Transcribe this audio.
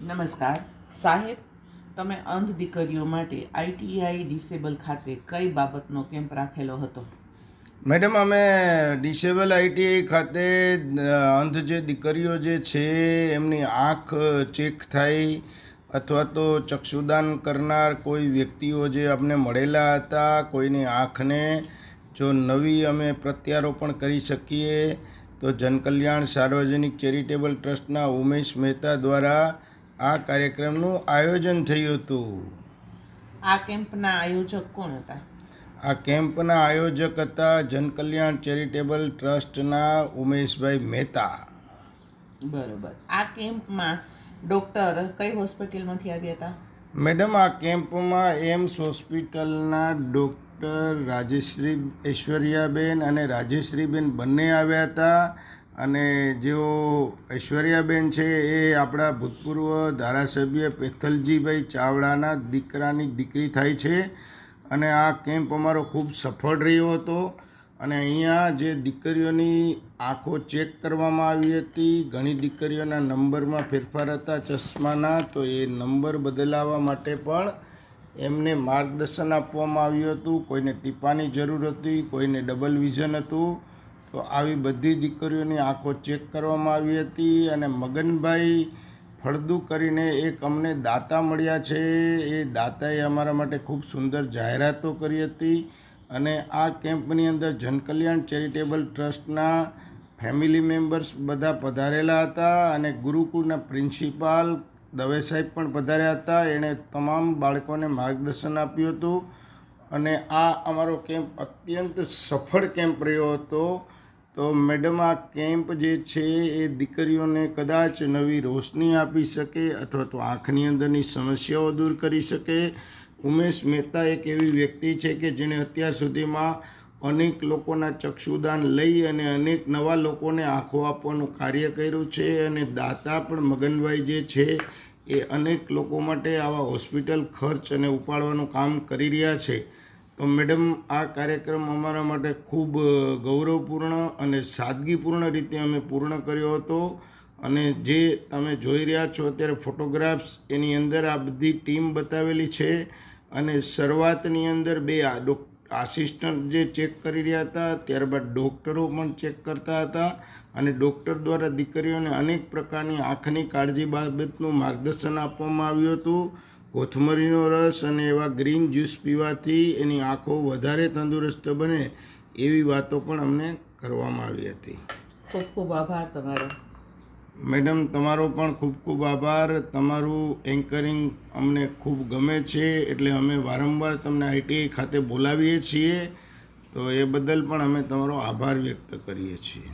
નમસ્કાર. સાહેબ, તમે અંધ દીકરીઓ માટે આઈટીઆઈ ડિસેબલ ખાતે કઈ બાબતનો કેમ્પ રાખેલો હતો? મેડમ, અમે ડિસેબલ આઈટીઆઈ ખાતે અંધ જે દીકરીઓ જે છે, એમની આંખ ચેક થાય અથવા તો ચક્ષુદાન કરનાર કોઈ વ્યક્તિઓ જે અમને મળેલા હતા, કોઈની આંખને જો નવી અમે પ્રત્યારોપણ કરી શકીએ, તો જનકલ્યાણ સાર્વજનિક ચેરિટેબલ ટ્રસ્ટના ઉમેશ મહેતા દ્વારા આ કાર્યક્રમનું આયોજન થયું હતું. આ કેમ્પના આયોજક કોણ હતા? આ કેમ્પના આયોજક હતા જનકલ્યાણ ચેરિટેબલ ટ્રસ્ટના ઉમેશભાઈ મહેતા. બરોબર. આ કેમ્પમાં ડૉક્ટર કઈ હોસ્પિટલમાંથી આવ્યા હતા? મેડમ આ કેમ્પમાં એમ્સ હોસ્પિટલના ડૉક્ટર રાજેશ્રી ઐશ્વર્યાબેન અને રાજેશ્રીબેન બંને આવ્યા હતા. અને જેઓ ઐશ્વર્યાબેન છે, એ આપણા ભૂતપૂર્વ ધારાસભ્ય પેથલજીભાઈ ચાવડાના દીકરાની દીકરી થાય છે અને આ કેમ્પ અમારો ખૂબ સફળ રહ્યો હતો અને અહીંયા જે દીકરીઓની આંખો ચેક કરવામાં આવી હતી, ઘણી દીકરીઓના નંબરમાં ફેરફાર હતા ચશ્માના, તો એ નંબર બદલાવવા માટે પણ એમને માર્ગદર્શન આપવામાં આવ્યું હતું. કોઈને ટીપાની જરૂર હતી, કોઈને ડબલ વિઝન હતું. તો આવી બધી દીકરીઓની આંખો ચેક કરવામાં આવી હતી અને મગનભાઈ ફળદુ કરીને એક અમને દાતા મળ્યા છે. એ દાતાએ અમારા માટે ખૂબ સુંદર જાહેરાતો કરી હતી અને આ કેમ્પની અંદર જનકલ્યાણ ચેરિટેબલ ટ્રસ્ટના ફેમિલી મેમ્બર્સ બધા પધારેલા હતા અને ગુરુકુળના પ્રિન્સિપાલ દવે સાહેબ પણ પધાર્યા હતા. એણે તમામ બાળકોને માર્ગદર્શન આપ્યું હતું અને આ અમારો કેમ્પ અત્યંત સફળ કેમ્પ રહ્યો હતો. તો મેડમ, આ કેમ્પ જે છે એ દીકરીઓને કદાચ નવી રોશની આપી શકે અથવા તો આંખની અંદરની સમસ્યાઓ દૂર કરી શકે. ઉમેશ મહેતા એક એવી વ્યક્તિ છે કે જેણે અત્યાર સુધીમાં અનેક લોકોના ચક્ષુદાન લઈ અને અનેક નવા લોકોને આંખો આપવાનું કાર્ય કર્યું છે અને દાતા પણ મગનભાઈ જે છે એ અનેક લોકો માટે આવા હોસ્પિટલ ખર્ચ અને ઉપાડવાનું કામ કરી રહ્યા છે. તો મેડમ, આ કાર્યક્રમ અમારા માટે ખૂબ ગૌરવપૂર્ણ અને સાદગીપૂર્ણ રીતે અમે પૂર્ણ કર્યો હતો. અને જે તમે જોઈ રહ્યા છો, અત્યારે ફોટોગ્રાફ્સ એની અંદર આ બધી ટીમ બતાવેલી છે. અને શરૂઆતની અંદર બે આ ડોક, આસિસ્ટન્ટ જે ચેક કરી રહ્યા હતા, ત્યારબાદ ડૉક્ટરો પણ ચેક કરતા હતા. અને ડૉક્ટર દ્વારા દીકરીઓને અનેક પ્રકારની આંખની કાળજી બાબતનું માર્ગદર્શન આપવામાં આવ્યું હતું. કોથમરીનો રસ અને એવા ગ્રીન જ્યુસ પીવાથી એની આંખો વધારે તંદુરસ્ત બને એવી વાતો પણ અમને કરવામાં આવી હતી. ખૂબ ખૂબ આભાર તમારો. મેડમ તમારો પણ ખૂબ ખૂબ આભાર. તમારું એન્કરિંગ અમને ખૂબ ગમે છે એટલે અમે વારંવાર તમને આઈટીઆઈ ખાતે બોલાવીએ છીએ. તો એ બદલ પણ અમે તમારો આભાર વ્યક્ત કરીએ છીએ.